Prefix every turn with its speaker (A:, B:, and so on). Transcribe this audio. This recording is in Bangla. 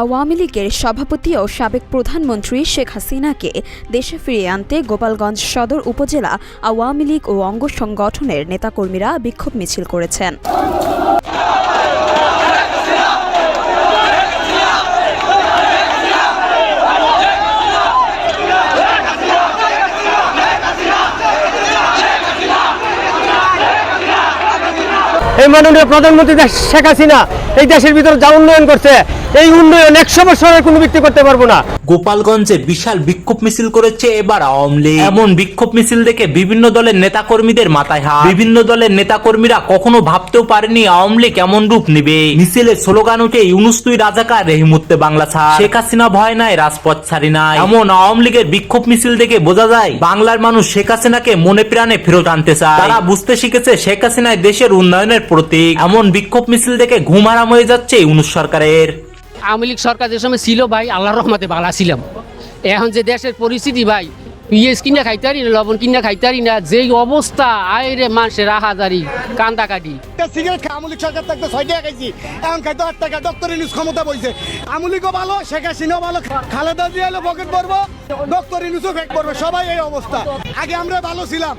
A: আওয়ামী লীগের সভাপতি ও সাবেক প্রধানমন্ত্রী শেখ হাসিনাকে দেশে ফিরিয়ে আনতে গোপালগঞ্জ সদর উপজেলা আওয়ামী লীগ ও অঙ্গ সংগঠনের নেতাকর্মীরা বিক্ষোভ মিছিল করেছেন।
B: এই মাননীয় প্রধানমন্ত্রী শেখ হাসিনা এই দেশের ভিতরে যা উন্নয়ন করছে এই উন্নয়ন একশো বছরের কোনো ব্যক্তি করতে পারব না।
C: গোপালগঞ্জে বিশাল বিক্ষোভ মিছিল করেছে এবার আওয়ামী লীগ। এমন বিক্ষোভ মিছিল দেখে বিভিন্ন দলের নেতাকর্মীদের মাথায় হাত। বিভিন্ন দলের নেতাকর্মীরা কখনো ভাবতেও পারেনি আওয়ামী লীগ এমন রূপ নিবে। মিছিলে স্লোগান উঠে ইউনুস তুই রাজাকার, রেহিমুত্তে বাংলা ছাড়। শেখ হাসিনা ভয় নাই, রাজপথ ছাড়ি নাই। এমন আওয়ামী লীগের বিক্ষোভ মিছিল দেখে বোঝা যায়, বাংলার মানুষ শেখ হাসিনাকে মনে প্রাণে ফেরত আনতে চায়। তারা বুঝতে শিখেছে শেখ হাসিনায় দেশের উন্নয়নের প্রতীক। এমন বিক্ষোভ মিছিল দেখে ঘুম হারাম হয়ে যাচ্ছে ইউনুস সরকারের।
D: আওয়ামী লীগ সরকার যে সময় ছিল ভাই, আল্লাহর রহমতে ভালো ছিলাম। এখন যে দেশের পরিস্থিতি ভাই, পিএস কিনা খাইতারি না, লবণ কিনা খাইতারি না, যেই অবস্থা আয়রে মানুষের রাহাজারি কান্দা কাটি
E: সিগারেট খাই আমুলিক সরকার থাকতে ছয় টাকা খাইছি। এখন খাইতে আট টাকা ডক্টর ইনুস ক্ষমতা বইছে। আমুলিকও ভালো, শেখ হাসিনাও ভালো। খালেদা জিয়া পকেট পড়ব ডক্টর ইনুসও ফেক পড়বে, সবাই এই অবস্থা। আগে আমরা ভালো ছিলাম।